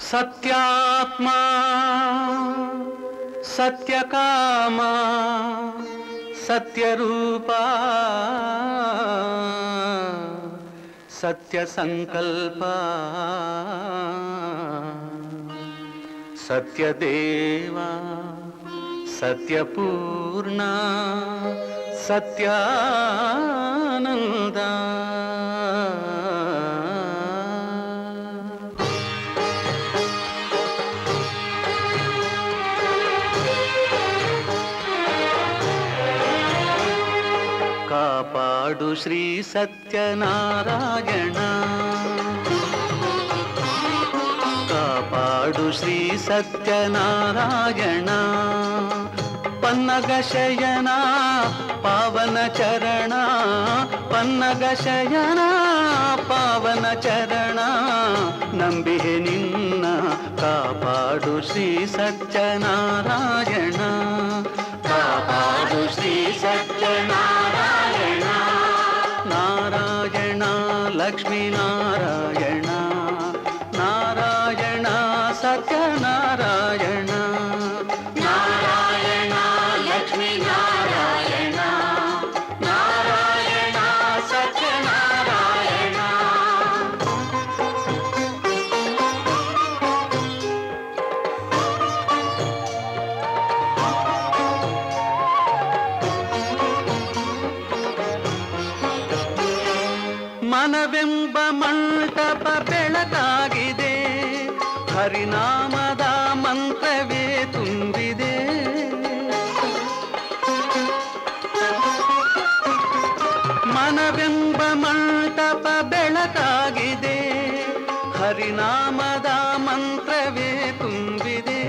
సత్యాత్మా సత్యకామా సత్యరూపా సత్యసంకల్ప సత్యదేవా సత్యపూర్ణ సత్యానందా. ಕಾಪಾಡು ಶ್ರೀ ಸತ್ಯನಾರಾಯಣ. ಕಾಪಾಡು ಶ್ರೀ ಸತ್ಯನಾರಾಯಣ. ಪನ್ನಗ ಶಯನ ಪಾವನ ಚರಣ ಪನ್ನಗ ಶಯನ ಪಾವನ ಚರಣ ನಂಬಿಹೆ ನಿನ್ನ, ಕಾಪಾಡು ಶ್ರೀ ಸತ್ಯನಾರಾಯಣ. லக்ஷ்மி நாராயணா. ಮನವೆಂಬ ಮಂಟಪ ಬೆಳಕಾಗಿದೆ ಹರಿನಾಮದ ಮಂತ್ರವೇ ತುಂಬಿದೆ. ಮನವೆಂಬ ಮಂಟಪ ಬೆಳಕಾಗಿದೆ ಹರಿನಾಮದ ಮಂತ್ರವೇ ತುಂಬಿದೆ.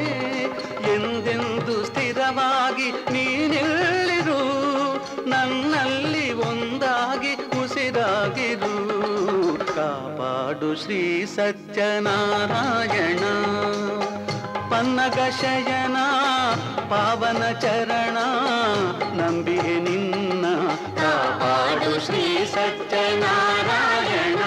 ಎಂದೆಂದು ಸ್ಥಿರವಾಗಿ ನೀನಿಲ್ಲಿರು ನನ್ನಲ್ಲಿ ಕಾಪಾಡು ಶ್ರೀ ಸತ್ಯನಾರಾಯಣ. ಪನ್ನಗ ಪಾವನ ಚರಣ ನಂಬಿಗೆ ನಿನ್ನ. ಕಾಪಾಡು ಶ್ರೀ ಸತ್ಯನಾರಾಯಣ.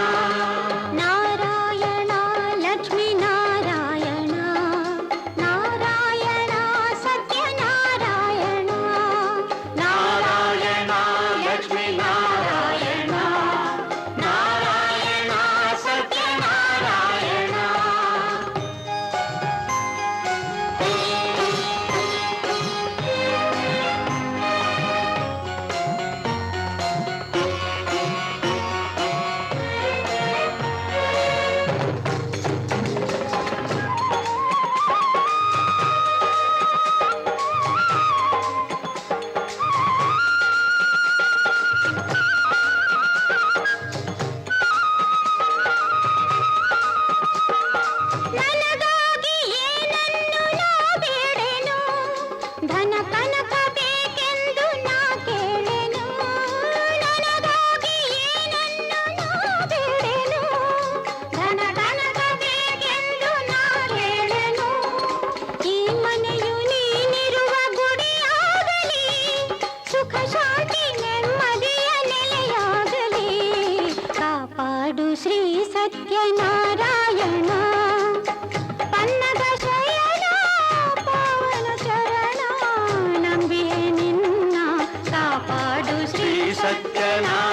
ಸತ್ಯನಾರಾಯಣ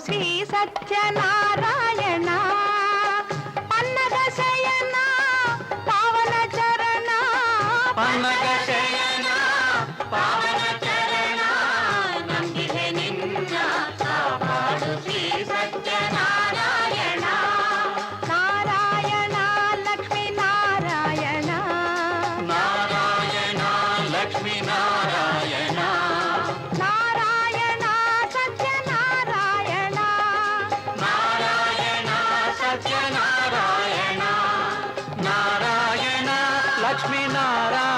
ಕಾಪಾಡು ಶ್ರೀ ಸತ್ಯನಾರಾಯಣ ಅನ್ನದ ಶಯನ ಪಾವನ ಚರಣ ಪನ್ನಗ ಶಯನ ಲಕ್ಷ್ಮೀನಾರಾಯಣ